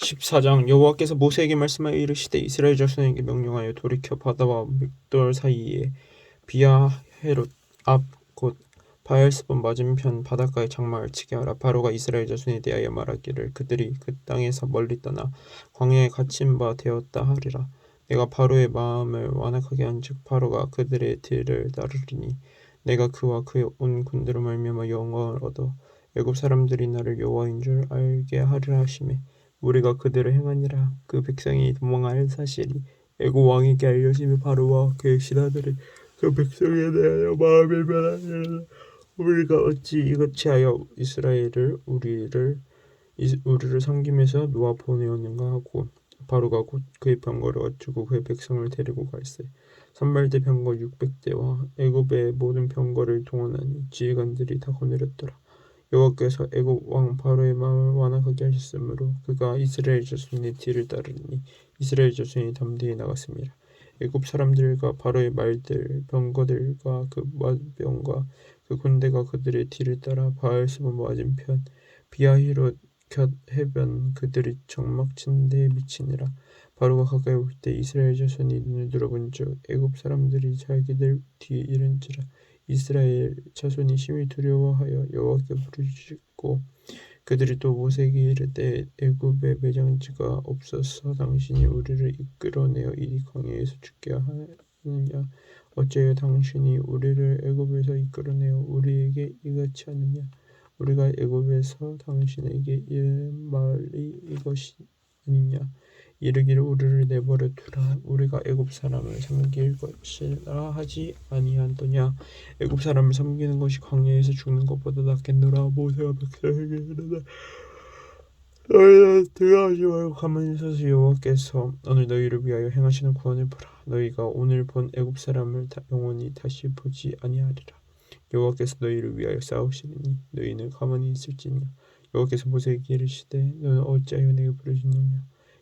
14장 여호와께서 모세에게 말씀하여 이르시되 이스라엘 자손에게 명령하여 돌이켜 바다와 믹돌 사이에 비아헤롯 앞곧 바엘스본 맞은편 바닷가에 장막을 치게 하라. 바로가 이스라엘 자손에 대하여 말하기를 그들이 그 땅에서 멀리 떠나 광야에 갇힌 바 되었다 하리라. 내가 바로의 마음을 완악하게 한즉 바로가 그들의 뒤를 따르리니 내가 그와 그의 온 군대로 말미암아 영광을 얻어 애굽 사람들이 나를 여호와인 줄 알게 하리라 하시매 우리가 그들을 행하니라. 그 백성이 도망할 사실이 애굽 왕에게 알려지며 바로와 그의 신하들이 그 백성에 대하여 마음을 변하니라. 우리가 어찌 이같이 하여 이스라엘을 우리를 이- 우리를 섬김에서 놓아 보내었는가 하고 바로가 곧 그의 병거를 어쩌고 그의 백성을 데리고 갈세. 산발대 병거 600대와 애굽의 모든 병거를 동원하니 지휘관들이 다 거느렸더라 여호와께서 애굽 왕 바로의 마음을 완악하게 하셨으므로 그가 이스라엘 자손의 뒤를 따르니 이스라엘 자손이 담대히 나갔습니다. 애굽 사람들과 바로의 말들 병거들과 그 마병과 그 군대가 그들의 뒤를 따라 바알스본 맞은편 비아히롯 곁 해변 그들이 정막 친 데에 미치니라 바로가 가까이 올 때 이스라엘 자손이 눈을 들어본 즉 애굽 사람들이 자기들 뒤에 이른지라 이스라엘 자손이 심히 두려워하여 여호와께 부르짖고 그들이 또 모세에게 이르되 애굽에 매장지가 없어서 당신이 우리를 이끌어내어 이 광야에서 죽게 하느냐? 어찌하여 당신이 우리를 애굽에서 이끌어내어 우리에게 이같이 하느냐? 우리가 애굽에서 당신에게 이른 말이 이것이 아니냐 이르기를 우리를 내버려 두라. 우리가 애굽 사람을 섬길 것이라 하지 아니하더냐? 애굽 사람을 섬기는 것이 광야에서 죽는 것보다 낫겠노라 모세가 백성에게 이르되 너희는 들어가지 말고 가만히 서서 여호와께서 오늘 너희를 위하여 행하시는 구원을 보라. 너희가 오늘 본 애굽 사람을 다- 영원히 다시 보지 아니하리라. 여호와께서 너희를 위하여 싸우시리니 너희는 가만히 있을지니라. 여호와께서 모세에게 이르시되 너는 어찌하여 내게 부르짖느냐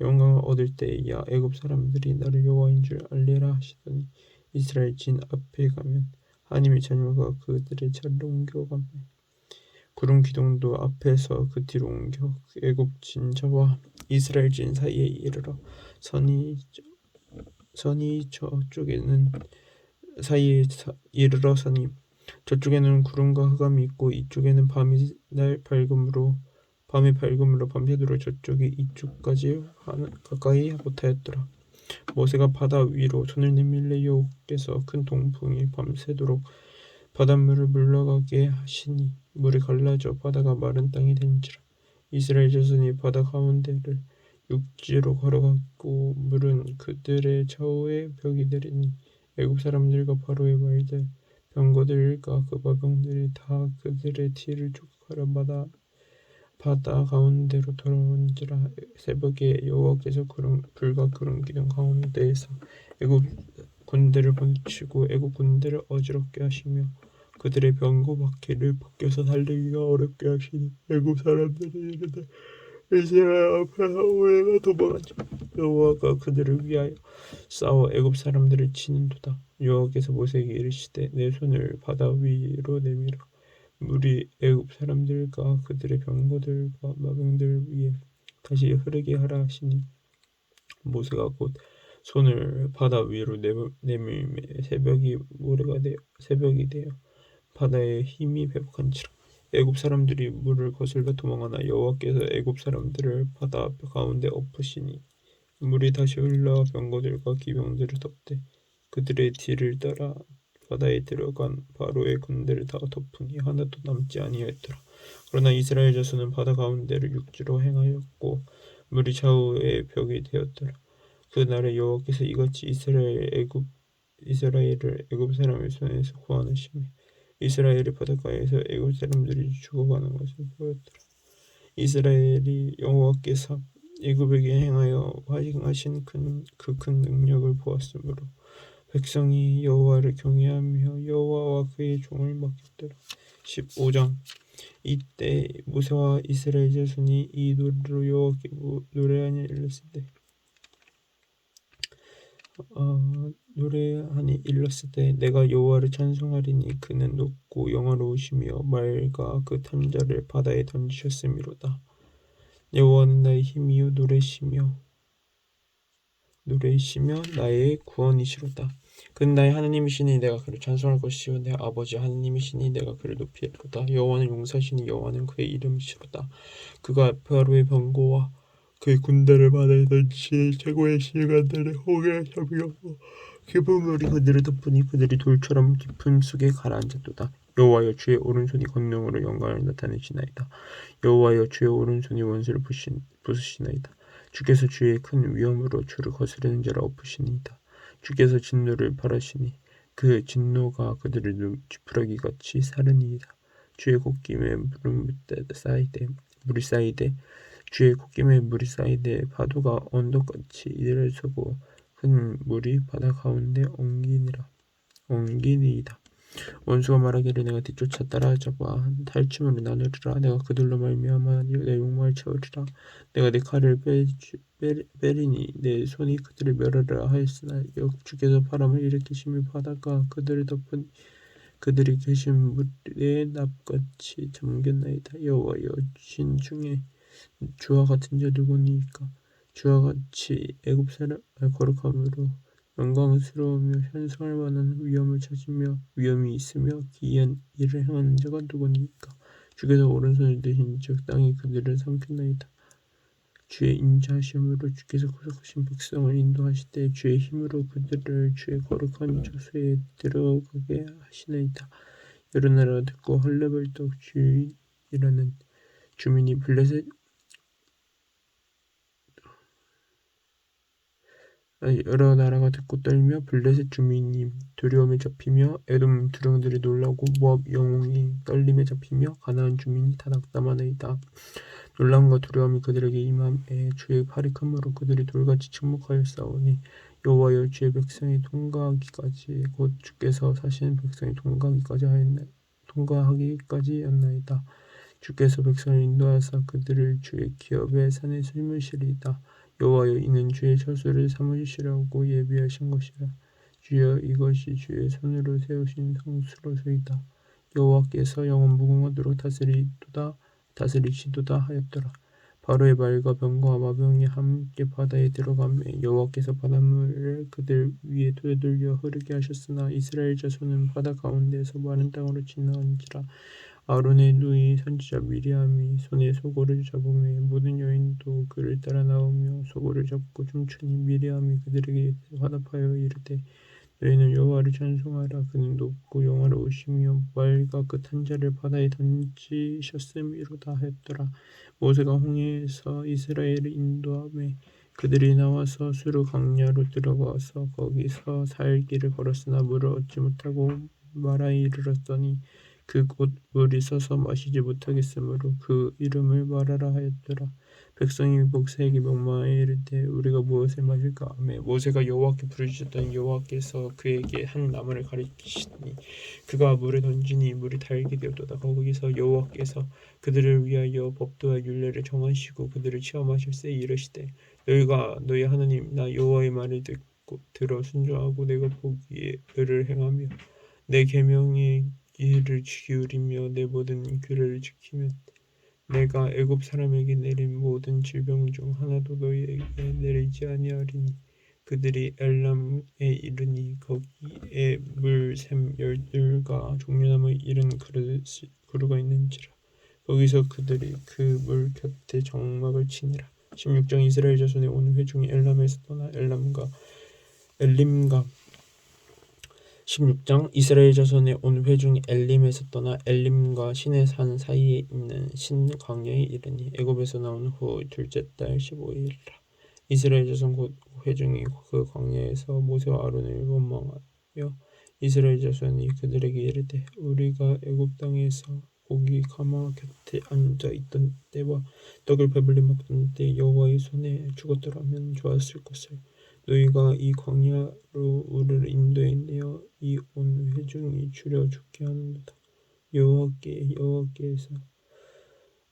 영광을 얻을 때에야 애굽 사람들이 나를 여호와인 줄 알리라 하시더니 이스라엘 진 앞에 가면 하나님의 자녀가 그들의 차례로 옮겨가매 구름 기둥도 앞에서 그 뒤로 옮겨 애굽 진저와 이스라엘 진 사이에 이르러 선이 선이 저쪽에는 사이에 사- 이르러 서니 저쪽에는 구름과 흑암이 있고 이쪽에는 밤이 날 밝음으로 밤이 밝음으로 밤새도록 저쪽이 이쪽까지 가까이 못하였더라. 모세가 바다 위로 손을 내밀래 여호께서 큰 동풍이 밤새도록 바닷물을 물러가게 하시니 물이 갈라져 바다가 마른 땅이 된지라. 이스라엘 자손이 바다 가운데를 육지로 걸어갔고 물은 그들의 좌우에 벽이 되리니 애굽 사람들과 바로의 말들 병거들과 그 마병들이 다 그들의 뒤를 쫓아가려 바다 바다 가운데로 돌아온지라 새벽에 여호와께서 구름 불과 구름 기둥 가운데에서 애굽 군대를 번치고 애굽 군대를 어지럽게 하시며 그들의 바퀴를 벗겨서 달리기가 어렵게 하시니 애굽 사람들이 이르되 이스라엘 앞에서 우리가 도망하자 여호와가 그들을 위하여 싸워 애굽 사람들을 치는도다. 여호와께서 모세에게 이르시되 내 손을 바다 위로 내밀어 물이 애굽 사람들과 그들의 병거들과 마병들 위에 다시 흐르게 하라 하시니 모세가 곧 손을 바다 위로 내밀- 내밀매 새벽이 모래가 되어 새벽이 되어 바다의 힘이 회복한지라. 애굽 사람들이 물을 거슬러 도망하나 여호와께서 애굽 사람들을 바다 가운데 엎으시니 물이 다시 흘러 병거들과 기병들을 덮되 그들의 뒤를 따라 바다에 들어간 바로의 군대를 다 덮으니 하나도 남지 아니하였더라. 그러나 이스라엘 자손은 바다 가운데를 육지로 행하였고 물이 좌우의 벽이 되었더라. 그 날에 여호와께서 이같이 이스라엘 애굽 이스라엘을 애굽 사람의 손에서 구원하시며 이스라엘이 바닷가에서 애굽 사람들이 죽어가는 것을 보였더라. 이스라엘이 여호와께서 애굽에게 행하여 행하신 그큰 능력을 보았으므로 백성이 여호와를 경외하며 여호와와 그의 종을 맡겼더라. 15장 이때 모세와 이스라엘 자손이 이 노래로 여호와께 노래하니 일렀을 때 어, 노래하니 일렀을 때 내가 여호와를 찬송하리니 그는 높고 영화로우시며 말과 그 탄자를 바다에 던지셨음이로다. 여호와는 나의 힘이요 노래시며 노래시며 나의 구원이시로다. 그는 나의 하나님이시니 내가 그를 찬송할 것이요 내 아버지 하나님이시니 내가 그를 높이리로다. 여호와는 용사시니 여호와는 그의 이름이시로다. 그가 바로의 병거와 그의 군대를 바다에 던지시 최고의 시간들을 잡으려고 깊은 물이 그들을 덮으니 그들이 돌처럼 깊은 숲에 가라앉았도다. 여호와여 주의 오른손이 권능으로 영광을 나타내시나이다. 여호와여 주의 오른손이 원수를 부신, 부수시나이다. 주께서 주의 큰 위엄으로 주를 거스르는 자를 엎으시니이다. 주께서 진노를 바라시니 그 진노가 그들을 지푸라기 같이 사르니이다. 주의 곱김에 물은 쌓이되 물이 쌓이되 주의 콧김에 물이 쌓이되 파도가 언덕같이 이들을 서고 큰 물이 바다 가운데 엉기니라 엉기니이다. 원수가 말하기를 내가 뒤쫓아 따라잡아 탈취물을 나누리라. 내가 그들로 말미암아 내 욕망을 채우리라. 내가 내 칼을 빼리니 내 손이 그들을 멸하라 하였으나 역주께서 바람을 일으키시며 바다가 그들을 덮은 그들이 계신 물에 납같이 잠겼나이다. 여호와여 신 중에 주와 같은 자 누구니까 주와 같이 애굽 사람 거룩함으로 영광스러우며 현성할 만한 위엄을 찾으며 위엄이 있으며 기이한 일을 행하는 자가 누구니까? 주께서 오른손을 드신 즉 땅이 그들을 삼켰나이다. 주의 인자하심으로 주께서 구속하신 백성을 인도하실 주의 힘으로 그들을 주의 거룩한 저수에 들어가게 하시나이다. 여러 나라가 듣고 헐레벌떡 주이라는 주민이 블레셋 여러 나라가 듣고 떨며 블레셋 주민이 두려움에 잡히며 에돔 두령들이 놀라고 모압 영웅이 떨림에 잡히며 가나안 주민이 다 낙담하나이다. 놀람과 두려움이 그들에게 임함에 주의 팔이 크므로 그들이 돌같이 침묵하여 싸우니 여호와여 주의 백성이 통과하기까지 곧 주께서 사시는 백성이 통과하기까지 하였나 통과하기까지였나이다. 주께서 백성을 인도하사 그들을 주의 기업의 산에 심으시리이다. 여호와여 이는 주의 처소를 삼으시라고 예비하신 것이라. 주여 이것이 주의 손으로 세우신 성수로소이다. 여호와께서 영원 무궁하도록 다스리도다 다스리시도다 하였더라. 바로의 말과 병과 마병이 함께 바다에 들어가매 여호와께서 바닷물을 그들 위에 되돌려 흐르게 하셨으나 이스라엘 자손은 바다 가운데에서 마른 땅으로 지나간지라 아론의 누이 선지자 미리암이 손에 소고를 잡으며 모든 여인도 그를 따라 나오며 소고를 잡고 춤추니 미리암이 그들에게 화답하여 이르되 너희는 여호와를 찬송하라. 그는 높고 영화로우시며 말과 그 탄자를 바다에 던지셨음이로다 하였더라. 모세가 홍해에서 이스라엘을 인도하며 그들이 나와서 수르 강야로 들어가서 거기서 살길을 걸었으나 물을 얻지 못하고 마라에 이르렀더니 그 곳 물이 서서 마시지 못하겠으므로 그 이름을 말하라 하였더라. 백성이 목세에게 명망하여 이르되 우리가 무엇을 마실까 하며 모세가 여호와께 부르짖었더니 여호와께서 그에게 한 나무를 가리키시니 그가 물에 던지니 물이 달게 되었도다 거기서 여호와께서 그들을 위하여 법도와 율례를 정하시고 그들을 체험하실세 이르시되 너희가 너희 하나님 나 여호와의 말을 듣고 들어 순종하고 내가 보기에 의를 행하며 내 계명에 이를 기울이며 내 모든 규례를 지키면 내가 애굽 사람에게 내린 모든 질병 중 하나도 너희에게 내리지 아니하리니 그들이 엘람에 이르니 거기에 물샘 열들과 종려나무 이른 그릇이 그루가 있는지라. 거기서 그들이 그 물 곁에 정막을 치니라. 16장 이스라엘 자손의 온 회중이 엘람에서 떠나 엘람과 엘림과 16장 이스라엘 자손의 온 회중이 엘림에서 떠나 엘림과 신의 산 사이에 있는 신 광야에 이르니 애굽에서 나온 후 둘째 달 15일이라. 이스라엘 자손 곧 회중이 그 광야에서 모세와 아론을 원망하며 이스라엘 자손이 그들에게 이르되 우리가 애굽 땅에서 고기 가마 곁에 앉아 있던 때와 떡을 배불리 먹던 때 여호와의 손에 죽었더라면 좋았을 것을 너희가 이 광야로 우리를 내어 이온 회중이 줄여 죽게 하는도다. 여호와께 여호와께서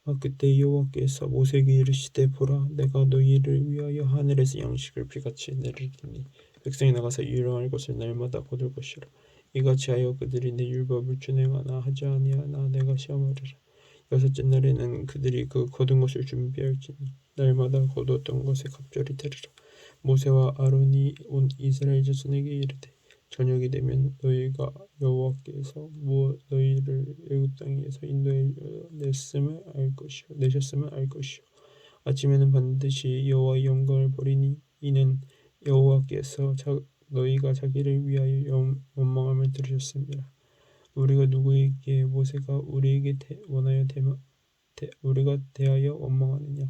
아 그때 여호와께서 모세에게 이르시되 보라 내가 너희를 위하여 하늘에서 양식을 비같이 내리리니 백성이 나가서 일용할 것을 날마다 거둘 것이라. 이같이 하여 그들이 내 율법을 준행하나 하지 아니하나 내가 시험하리라. 여섯째 날에는 그들이 그 거둔 것을 준비할지니 날마다 거두었던 것에 갑절이 되리라 모세와 아론이 온 이스라엘 자손에게 이르되 저녁이 되면 너희가 여호와께서 뭐 너희를 애굽 땅에서 인도해 냈음을 알 것이요 내셨음을 알 것이요 아침에는 반드시 여호와의 영광을 보리니 이는 여호와께서 자, 너희가 자기를 위하여 영, 원망함을 들으셨습니다. 우리가 누구에게 모세가 우리에게 대, 원하여 대마, 대, 우리가 대하여 원망하느냐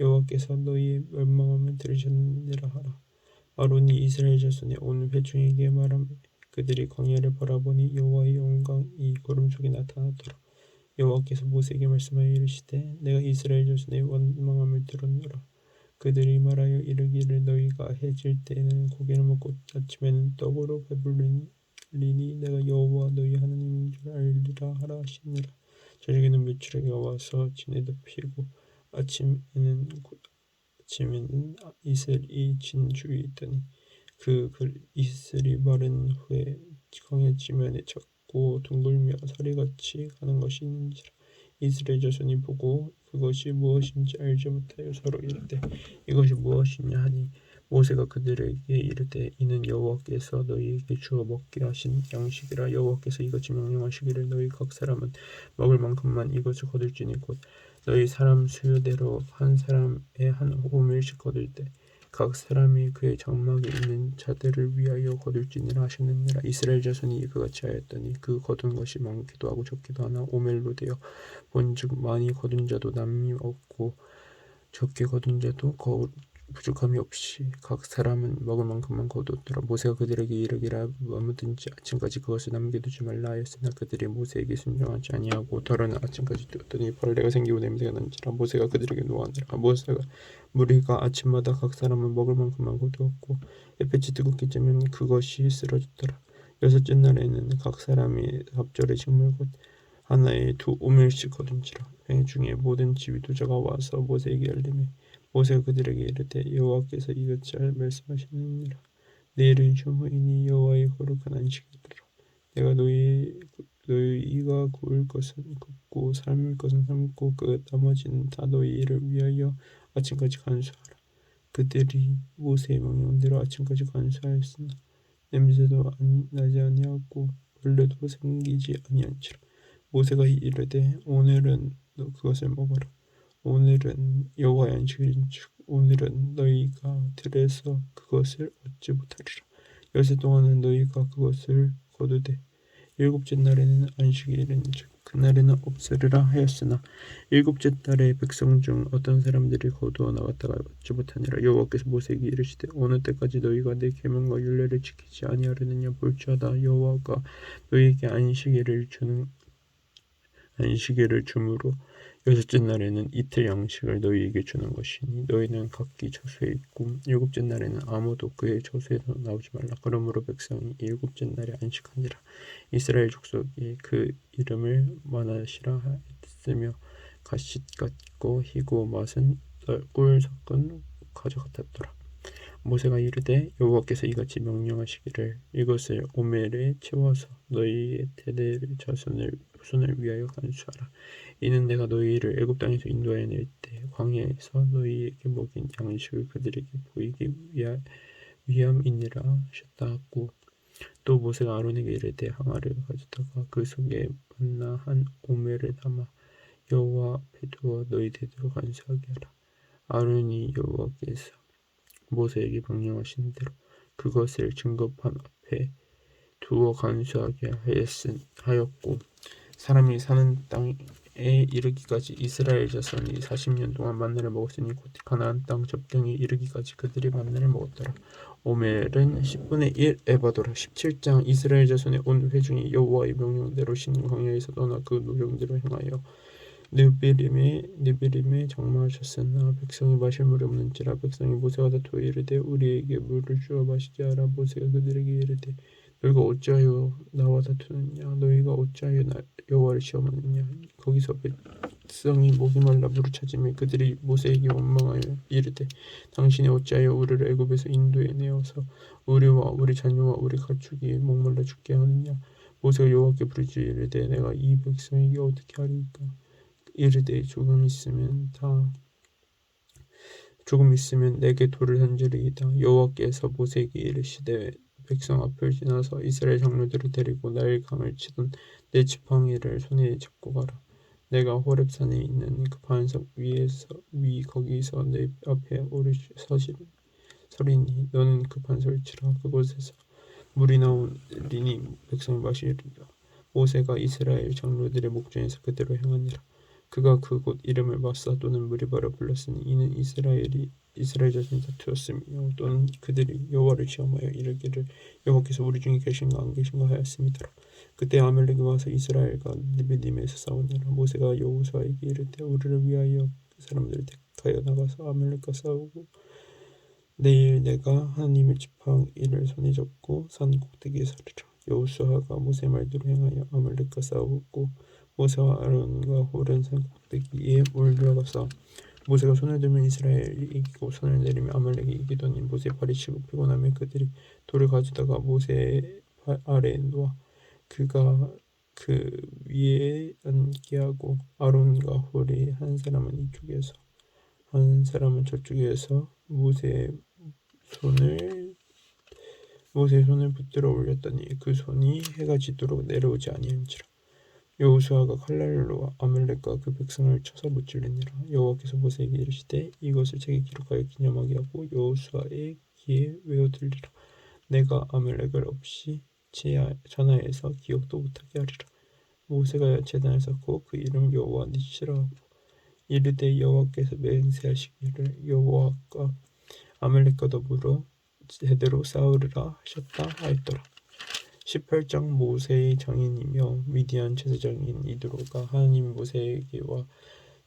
여호와께서 너희의 멸망함을 들으셨느니라 하라. 아론이 이스라엘 자손의 온 회중에게 말하며 그들이 광야를 바라보니 여호와의 영광이 구름 속에 나타나더라. 여호와께서 모세에게 말씀하여 이르시되 내가 이스라엘 자손의 원망함을 들었노라. 그들이 말하여 이르기를 너희가 해질 때에는 고기를 먹고 아침에는 떡으로 배불리니 내가 여호와 너희 하나님인 줄 알리라 하라 하시니라. 저녁에는 며칠에게 와서 진에 덮이고 아침에는 아침에는 이슬이 진 주위에 있더니 그, 그 이슬이 마른 후에 광야 지면에 작고 둥글며 사리같이 가는 것이 있는지라 이스라엘 자손이 보고 그것이 무엇인지 알지 못하여 서로 이르되 이것이 무엇이냐 하니 모세가 그들에게 이르되 이는 여호와께서 너희에게 주어 먹게 하신 양식이라 여호와께서 이같이 명령하시기를 너희 각 사람은 먹을 만큼만 이것을 거둘지니 곧 너희 사람 수요대로 한 사람의 한 호밀씩 거둘 때 각 사람이 그의 장막에 있는 자들을 위하여 거둘지니라 하셨느니라. 이스라엘 자손이 그같이 하였더니 그 거둔 것이 많기도 하고 적기도 하나 오멜로 되어 본즉 많이 거둔 자도 남이 없고 적게 거둔 자도 거, 부족함이 없이 각 사람은 먹을 만큼만 거두었더라. 모세가 그들에게 이르기라 아무든지 아침까지 그것을 남겨두지 말라 하였으나 그들이 모세에게 순종하지 아니하고 더러는 아침까지 두었더니 벌레가 생기고 냄새가 난지라. 모세가 그들에게 노하니라 모세가 무리가 아침마다 각 사람은 먹을 만큼만 거두었고 햇볕이 뜨겁게 쬐면 그것이 쓰러졌더라. 여섯째 날에는 각 사람이 갑절의 식물 곧 하나에 두 오멜씩 거둔지라. 회 중에 모든 지휘도자가 와서 모세에게 알림해 모세가 그들에게 이르되 여호와께서 이같이 말씀하시느니라. 내일은 휴무이니 여호와의 거룩한 안식이라 내가 너희 너희가 구울 것은 굽고 삶을 것은 삶고 그 나머지는 다 너희 일을 위하여 아침까지 간수하라. 그들이 모세의 명령대로 아침까지 간수하였으나 냄새도 나지 아니하고 벌레도 생기지 아니한지라. 모세가 이르되 오늘은 너 그것을 먹어라 오늘은 여호와의 안식일인즉 오늘은 너희가 들에서 그것을 얻지 못하리라. 열세 동안은 너희가 그것을 거두되 일곱째 날에는 안식일인즉 그날에는 없으리라 하였으나 일곱째 달에 백성 중 어떤 사람들이 거두어 나갔다가 얻지 못하니라 여호와께서 모세에게 이르시되 어느 때까지 너희가 내 계명과 율례를 지키지 아니하려느냐 볼지어다 여호와가 너희에게 안식일을 주는 안식일을 주므로 여섯째 날에는 이틀 양식을 너희에게 주는 것이니 너희는 각기 처소에 있고 일곱째 날에는 아무도 그의 처소에 나오지 말라. 그러므로 백성이 일곱째 날에 안식하니라. 이스라엘 족속이 그 이름을 만하시라 했으며 가시 같고 희고 맛은 꿀 섞은 과자 같았더라. 모세가 이르되 여호와께서 이같이 명령하시기를 이것을 오멜에 채워서 너희의 대대 자손을 후손을 위하여 간수하라 이는 내가 너희를 애굽 땅에서 인도하여 낼 때 광야에서 너희에게 먹인 양식을 그들에게 보이기 위하, 위함이니라 하셨다 하고 또 모세가 아론에게 이르되 항아를 가져다가 그 속에 만나 한 오멜을 담아 여호와 앞에 두어 너희 대대로 간수하게 하라. 아론이 여호와께서 모세에게 명령하신 대로 그것을 증거판 앞에 두어 간수하게 하였은, 하였고 사람이 사는 땅에 이르기까지 이스라엘 자손이 40년 동안 만나를 먹었으니 곧 가나안 땅 접경에 이르기까지 그들이 만나를 먹었더라. 오멜은 10분의 1 에바도라 17장 이스라엘 자손의 온 회중이 여호와의 명령대로 신 광야에서 떠나 그 노령대로 행하여 느비림에 느비림에 장마하셨으나 백성이 마실 물이 없는지라 백성이 모세와 다투어 이르되 우리에게 물을 주어 마시게 하라 모세가 그들에게 이르되 너희가 어찌하여 나와 다투느냐? 너희가 어찌하여 나, 여호와를 시험하느냐? 거기서 백성이 목이 말라 물을 찾으며 그들이 모세에게 원망하여 이르되 당신이 어찌하여 우리를 애굽에서 인도해 내어서 우리와 우리 자녀와 우리 가축이 목말라 죽게 하느냐? 모세가 여호와께 부르짖어 이르되 내가 이 백성에게 어떻게 하리까? 이르되 조금 있으면 다 조금 있으면 내게 돌을 던지리이다. 여호와께서 모세에게 이르시되 백성 앞을 지나서 이스라엘 장로들을 데리고 나일 강을 치던 내 지팡이를 손에 잡고 가라. 내가 호렙산에 있는 그 반석 위에서 위 거기서 내 앞에 오르 서시 서리니 너는 그 반석을 치라. 그곳에서 물이 나오리니 백성이 마시리라. 모세가 이스라엘 장로들의 목전에서 그대로 행하니라 그가 그곳 이름을 마사 또는 무리바라 불렀으니 이는 이스라엘이 이스라엘 자손이 다투었으며 또는 그들이 여호와를 시험하여 이르기를 여호와께서 우리 중에 계신가 안 계신가 하였음이더라. 그때 아멜렉이 와서 이스라엘과 니베님에서 싸우니라 모세가 여호수아에게 이르되 우리를 위하여 그 사람들을 택하여 나가서 아멜렉과 싸우고 내일 내가 하나님의 지팡 이를 손에 잡고 산 꼭대기에 서리라. 여호수아가 모세 말대로 행하여 아멜렉과 싸웠고 모세와 아론과 산 꼭대기에 몰려가서 모세가 손을 들면 이스라엘이 이기고 손을 내리면 아말렉이 이기더니 모세 발이 치고 피곤하면 그들이 돌을 가져다가 모세 발 아래에 놓아 그가 그 위에 앉게 하고 아론과 홀이 한 사람은 이쪽에서 한 사람은 저쪽에서 모세의 손을 모세의 손을 붙들어 올렸더니 그 손이 해가 지도록 내려오지 아니한지라 여호수아가 칼날로 아멜렉과 그 백성을 쳐서 무찔리니라. 여호와께서 모세에게 이르시되 이것을 책에 기록하여 기념하게 하고 여호수아의 귀에 외워 들리라. 내가 아멜렉을 없이 전하에서 기억도 못하게 하리라. 모세가 제단을 쌓고 그 이름 여호와 니시라 하고 이르되 여호와께서 맹세하시기를 여호와가 아멜렉과 더불어 제대로 싸우리라 하셨다 하였더라 18장 모세의 장인이며 미디안 제사장인 이드로가 하나님 모세에게와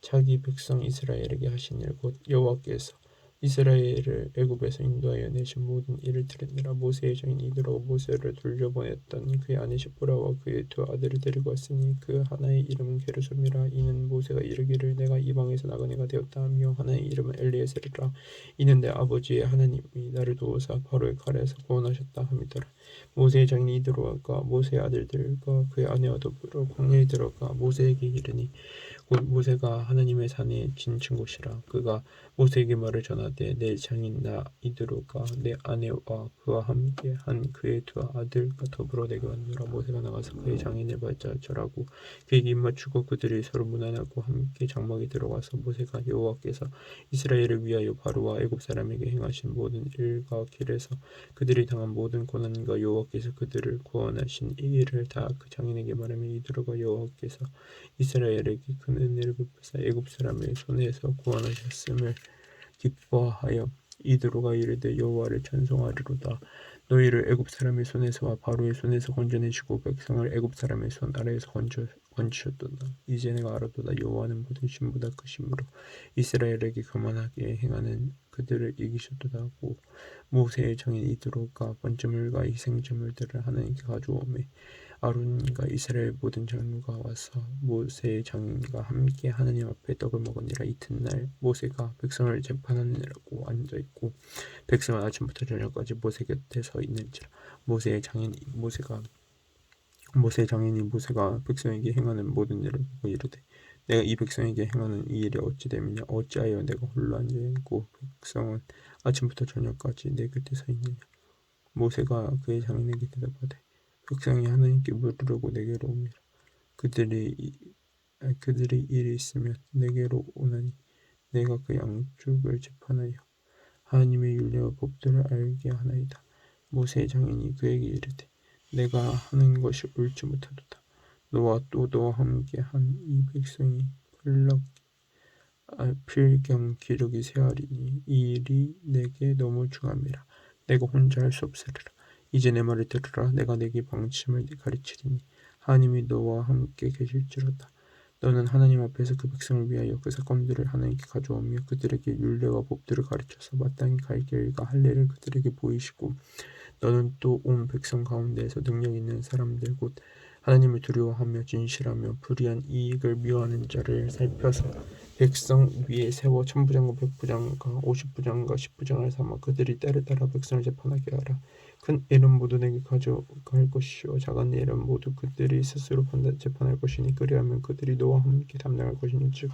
자기 백성 이스라엘에게 하신 일 곧 여호와께서 이스라엘을 애굽에서 인도하여 내신 모든 일을 들으니라. 모세의 장인 이드로 모세를 돌려보냈던 그의 아내 시보라와 그의 두 아들을 데리고 왔으니 그 하나의 이름은 게르솜이라. 이는 모세가 이르기를 내가 이방에서 나그네가 되었다 하며 하나의 이름은 엘리에셀이라. 이는 내 아버지의 하나님이 나를 도우사 바로의 칼에서 구원하셨다 함이더라 모세의 장인 이드로가 모세의 아들들과 그의 아내와 더불어 광야에 들어가 모세에게 이르니 곧 모세가 하나님의 산에 진친 곳이라. 그가 모세에게 말을 전하되 내 장인 나 이드로가 내 아내와 그와 함께 한 그의 두 아들과 더불어 내게 왔노라? 모세가 나가서 그의 장인을 받자 절하고 그에게 입맞추고 그들이 서로 무난하고 함께 장막에 들어가서 모세가 여호와께서 이스라엘을 위하여 바로와 애굽 사람에게 행하신 모든 일과 길에서 그들이 당한 모든 고난과 여호와께서 그들을 구원하신 이 일을 다 그 장인에게 말하며 이드로가 여호와께서 이스라엘에게 큰 은혜를 베푸사 애굽 사람의 손에서 구원하셨음을 기뻐하여 이드로가 이르되 여호와를 찬송하리로다. 너희를 애굽 사람의 손에서와 바로의 손에서 건져내시고 백성을 애굽 사람의 손 아래에서 건져 건지셨도다. 이제 내가 알아도다. 여호와는 모든 신보다 크심으로 이스라엘에게 교만하게 행하는 그들을 이기셨도다 하고 모세의 장인 이드로가 번제물과 희생제물들을 하나님께 가져오매 아론과 이스라엘 모든 장로가 와서 모세의 장인과 함께 하나님 앞에 떡을 먹으니라. 이튿날 모세가 백성을 재판하느라고 앉아 있고 백성은 아침부터 저녁까지 모세 곁에 서 있는지라. 모세의 장인 모세가 모세 장인이 모세가 백성에게 행하는 모든 일을 보고 이르되 내가 이 백성에게 행하는 이 일이 어찌 됨이냐 어찌하여 내가 홀로 앉아 있고 백성은 아침부터 저녁까지 내 곁에 서 있느냐 모세가 그의 장인에게 대답하되 백성이 하나님께 물으려고 내게로 옵니다. 그들이 그들의 일이 있으면 내게로 오나니 내가 그 양쪽을 재판하여 하나님의 윤례와 법도를 알게 하나이다. 모세의 장인이 그에게 이르되 내가 하는 것이 옳지 못하도다. 너와 또 너와 함께 한 이 백성이 필력 아, 필경 기력이 세하리니 이 일이 내게 너무 중함이라. 내가 혼자 할 수 없으리라. 이제 내 말을 들으라. 내가 내게 방침을 가르치리니 하나님이 너와 함께 계실지로다. 너는 하나님 앞에서 그 백성을 위하여 그 사건들을 하나님께 가져오며 그들에게 율례와 법들을 가르쳐서 마땅히 갈 길과 할례를 그들에게 보이시고 너는 또 온 백성 가운데에서 능력 있는 사람들 곧 하나님을 두려워하며 진실하며 불의한 이익을 미워하는 자를 살펴서 백성 위에 세워 천부장과 백부장과 오십부장과 십부장을 삼아 그들이 때를 따라 백성을 재판하게 하라. 큰 일은 모두 내게 가져갈 것이요 작은 일은 모두 그들이 스스로 판단 재판할 것이니 그리하면 그들이 너와 함께 담당할 것이니 즉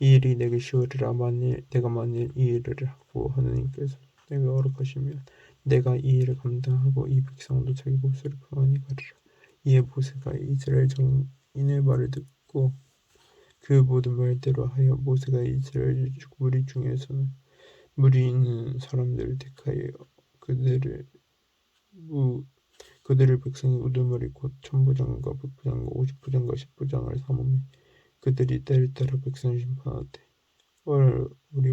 이 일이 내게 쉬우리라 만일 내가 만일 이 일을 하고 하느님께서 내가 허락하시면 내가 이 일을 감당하고 이 백성도 자기 곳으로 평안히 가리라. 이에 모세가 이스라엘 정인의 말을 듣고 그 모든 말대로 하여 모세가 이스라엘 무리 중에서는 무리 있는 사람들을 택하여 그들을 무, 그들을 백성의 우두머리 곧 천부장과 백부장과 오십부장과 십부장을 삼으며 그들이 때를 따라 백성을 심판하되 월 우리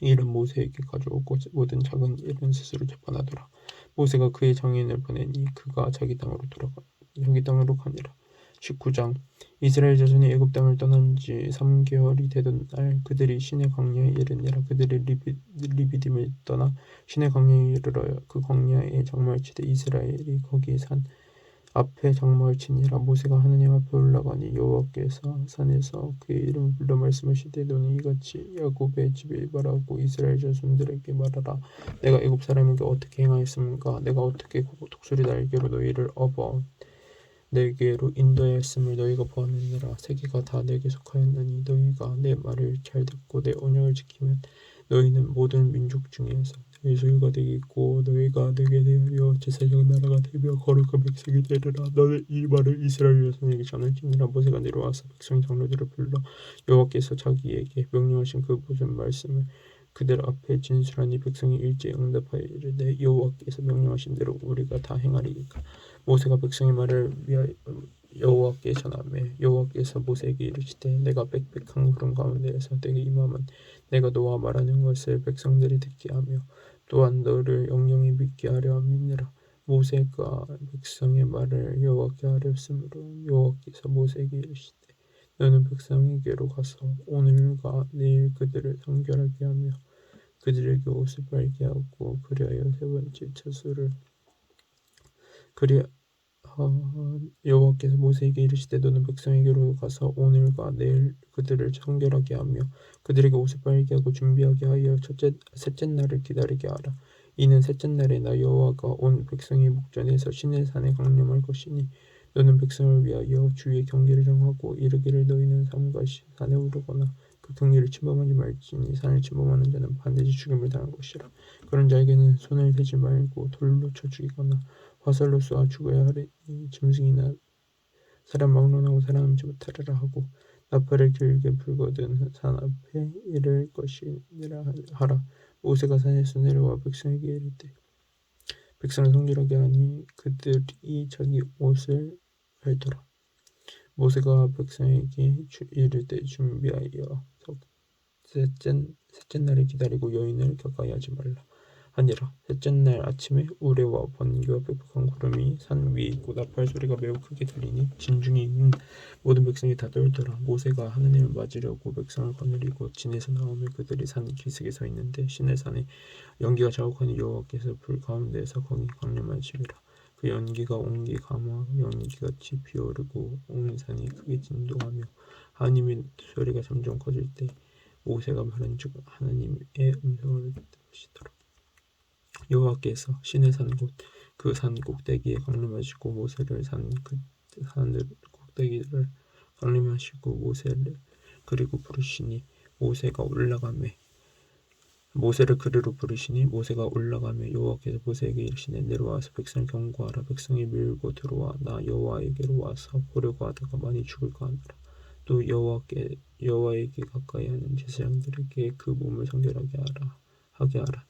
일은 모세에게 가져오고 모든 작은 일은 스스로 재판하더라. 모세가 그의 장인을 보내니 그가 자기 땅으로 돌아가 자기 땅으로 가니라. 19장 이스라엘 자손이 애굽 땅을 떠난 지 3개월이 되던 날 그들이 신의 광야에 이르니라 그들이 리비, 리비딤을 떠나 신의 광야에 이르러 그 광야에 장막을 치되 이스라엘이 거기 산 앞에 장막을 치니라. 모세가 하느님 앞에 올라가니 여호와께서 산에서 그의 이름을 불러 말씀하시되 너는 이같이 야곱의 집에 말하고 이스라엘 자손들에게 말하라. 내가 애굽 사람에게 어떻게 행하였습니까? 내가 어떻게 독수리 날개로 너희를 업어 내게로 인도하였음을 너희가 보았느니라. 세계가 다 내게 속하였나니 너희가 내 말을 잘 듣고 내 언약을 지키면 너희는 모든 민족 중에서 너희 소유가 되겠고 너희가 내게 되어 제사장 나라가 되며 거룩한 백성이 되리라. 너는 이 말을 이스라엘 자손에게 전할지니라. 모세가 내려와서 백성 장로들을 불러 여호와께서 자기에게 명령하신 그 모든 말씀을 그들 앞에 진술하니 백성이 일제히 응답하여 이르되 여호와께서 명령하신 대로 우리가 다 행하리이까? 모세가 백성의 말을 위하여 여호와께 전하매 여호와께서 모세에게 이르시되 내가 빽빽한 구름 가운데에서 내게 임하면 내가 너와 말하는 것을 백성들이 듣게 하며 또한 너를 영영히 믿게 하려 함이니라. 모세가 백성의 말을 여호와께 하렸으므로 여호와께서 모세에게 이르시되 너는 백성에게로 가서 오늘과 내일 그들을 성결하게 하며 그들에게 옷을 빨게 하고 그리하여 세 번째 처수를 그리 여호와께서 모세에게 이르시되 너는 백성에게로 가서 오늘과 내일 그들을 성결하게 하며 그들에게 옷을 빨게 하고 준비하게 하여 첫째 셋째 날을 기다리게 하라. 이는 셋째 날에 나 여호와가 온 백성의 목전에서 신의 산에 강림할 것이니 너는 백성을 위하여 주의 경계를 정하고 이르기를 너희는 삼가 산에 오르거나 그 경계를 침범하지 말지니 산을 침범하는 자는 반드시 죽임을 당할 것이라. 그런 자에게는 손을 대지 말고 돌로 쳐 죽이거나 화살로 쏘아 죽어야 하리니 짐승이나 사람 막론하고 살아남지 못하리라 하고 나팔을 길게 불거든 산 앞에 이를 것이니라 하라. 모세가 산에서 내려와 백성에게 이르되 백성을 성결하게 하니 그들이 자기 옷을 갈더라. 모세가 백성에게 이르되 준비하여 셋째, 셋째 날을 기다리고 여인을 가까이 하지 말라 하니라. 셋째 날 아침에 우레와 번개와 빽빽한 구름이 산 위에 있고 나팔 소리가 매우 크게 들리니 진중에 있는 모든 백성이 다 떨더라. 모세가 하느님을 맞으려고 백성을 거느리고 진에서 나오며 그들이 산 기슭에 서 있는데 신의 산에 연기가 자욱하니 여호와께서 불 가운데에서 거기 강림하시리라. 그 연기가 온기 가마 연기같이 피어오르고 온 산이 크게 진동하며 하나님의 소리가 점점 커질 때 모세가 말한즉 하나님의 음성을 들으시더라 여호와께서 신의 산 곳 그 산 꼭대기에 강림하시고 모세를 산그산 꼭대기를 강림하시고 모세를 그리고 부르시니 모세가 올라가매. 모세를 그리로 부르시니 모세가 올라가며 여호와께서 모세에게 이르시되 내려와서 백성을 경고하라. 백성이 밀고 들어와 나 여호와에게로 와서 보려고 하다가 많이 죽을까 하노라 또 여호와께 여호와에게 가까이 하는 제사장들에게 그 몸을 성결하게 하라 하게 하라. 나